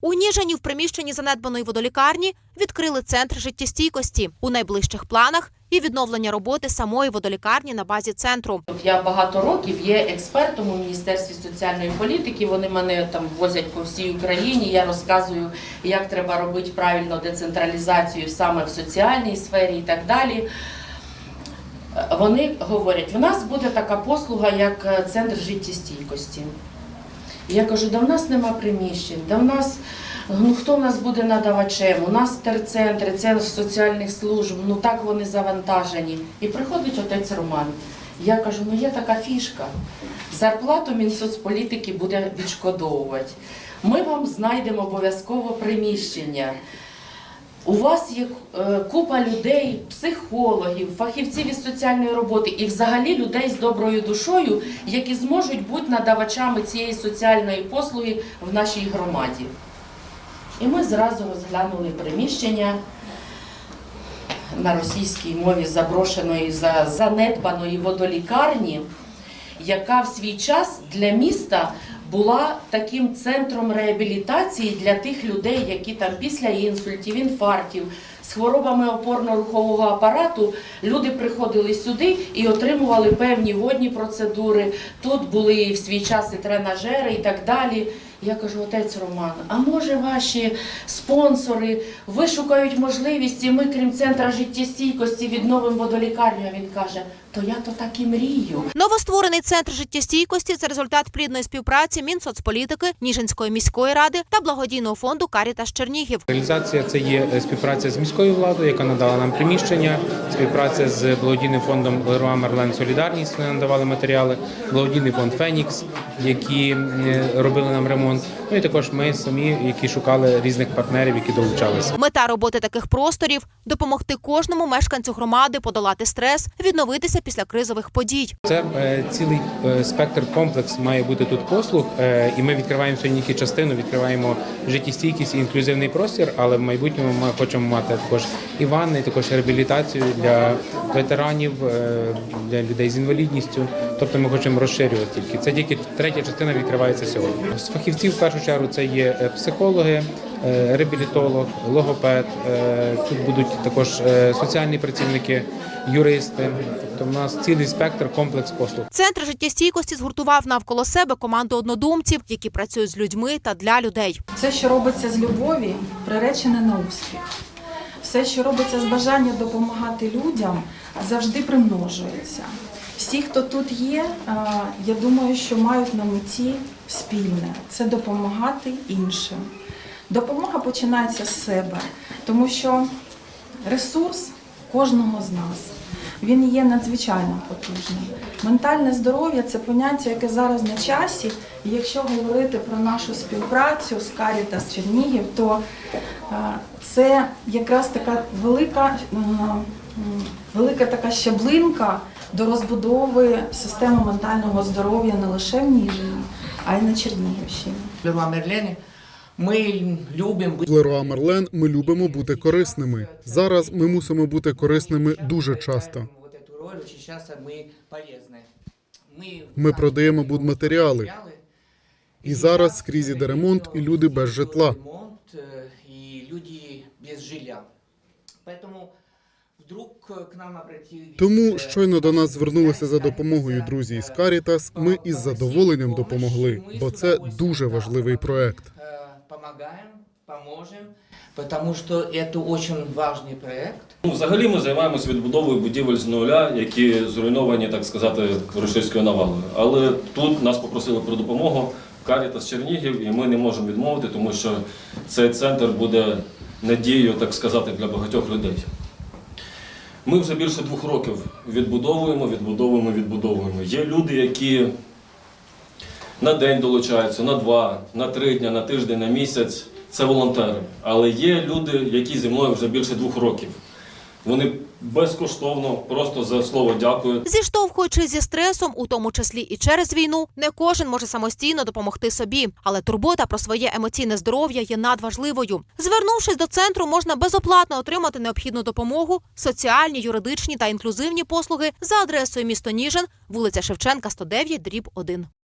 У Ніжині в приміщенні занедбаної водолікарні відкрили центр життєстійкості. У найближчих планах і відновлення роботи самої водолікарні на базі центру. Я багато років є експертом у Міністерстві соціальної політики. Вони мене там возять по всій Україні. Я розказую, як треба робити правильно децентралізацію саме в соціальній сфері і так далі. Вони говорять, в нас буде така послуга, як е, центр життєстійкості. Я кажу, да в нас нема приміщень, да в нас ну хто в нас буде надавачем? У нас терцентри, центр соціальних служб, ну так вони завантажені. І приходить отець Роман. Я кажу, ну є така фішка. Зарплату Мінсоцполітики буде відшкодовувати. Ми вам знайдемо обов'язково приміщення. У вас є е, купа людей, психологів, фахівців із соціальної роботи і взагалі людей з доброю душою, які зможуть бути надавачами цієї соціальної послуги в нашій громаді. І ми зразу розглянули приміщення на російській мові заброшеної за занедбаної водолікарні, яка в свій час для міста була таким центром реабілітації для тих людей, які там після інсультів, інфарктів, з хворобами опорно-рухового апарату люди приходили сюди і отримували певні водні процедури. Тут були в свій час і тренажери, і так далі. Я кажу, отець Роман, а може ваші спонсори вишукають можливість, і ми, крім центра життєстійкості, відновимо водолікарню. А він каже, то я то так і мрію. Новостворений центр життєстійкості це результат плідної співпраці Мінсоцполітики, Ніжинської міської ради та благодійного фонду Карітас Чернігів. Реалізація це є співпраця з міською владою, яка надала нам приміщення, співпраця з благодійним фондом Леруа Мерлен Солідарність. Вони надавали матеріали, благодійний фонд Фенікс, які е, робили нам ремонт. Ну і також ми самі, які шукали різних партнерів, які долучалися. Мета роботи таких просторів допомогти кожному мешканцю громади подолати стрес, відновитися після кризових подій. Це е, цілий е, спектр комплекс має бути тут послуг, е, і ми відкриваємо сьогодні тільки частину, відкриваємо життєстійкість і інклюзивний простір, але в майбутньому ми хочемо мати також і ванни, також реабілітацію для ветеранів, е, для людей з інвалідністю. Тобто ми хочемо розширювати тільки. Це тільки третя частина відкривається сьогодні. З фахівців в першу чергу це є е, психологи. Е, Реабілітолог, логопед, е, тут будуть також е, соціальні працівники, юристи. Тобто в нас цілий спектр комплекс послуг. Центр життєстійкості згуртував навколо себе команду однодумців, які працюють з людьми та для людей. Все, що робиться з любові, приречене на успіх. Все, що робиться з бажання допомагати людям, завжди примножується. Всі, хто тут є, я думаю, що мають на меті спільне це допомагати іншим. Допомога починається з себе, тому що ресурс кожного з нас. Він є надзвичайно потужним. Ментальне здоров'я це поняття, яке зараз на часі. І якщо говорити про нашу співпрацю з Карітас Чернігів, то е, це якраз така велика, е, велика така щаблинка до розбудови системи ментального здоров'я не лише в Ніжині, а й на Чернігівщині. Леруа Мерлені, ми любимо В Леруа Мерлен ми любимо бути корисними. Зараз ми мусимо бути корисними дуже часто. Вот эту роль очень часто мы полезны. Ми, Ми продаємо будматеріали. І зараз скрізь іде ремонт, і люди без житла. Ремонт, е, і люди без жилья. Поэтому вдруг е, к нам обратились... Тому е, щойно до нас звернулися за Карітас, допомогою друзі із Карітас. Ми із задоволенням допомогли, бо це дуже важливий проект. Э, Помогаем, поможем, потому что это очень важный проект. Ну, Взагалі ми займаємося відбудовою будівель з нуля, які зруйновані, так сказати, російською навалою. Але тут нас попросили про допомогу Карітас Чернігів, і ми не можемо відмовити, тому що цей центр буде надією, так сказати, для багатьох людей. Ми вже більше двох років відбудовуємо, відбудовуємо, відбудовуємо. Є люди, які на день долучаються, на два, на три дні, на тиждень, на місяць. Це волонтери. Але є люди, які зі мною вже більше двох років. Вони безкоштовно, просто за слово дякую. Зіштовхуючись зі стресом, у тому числі і через війну, не кожен може самостійно допомогти собі, але турбота про своє емоційне здоров'я є надважливою. Звернувшись до центру, можна безоплатно отримати необхідну допомогу, соціальні, юридичні та інклюзивні послуги за адресою місто Ніжин, вулиця Шевченка, 109, дріб 1.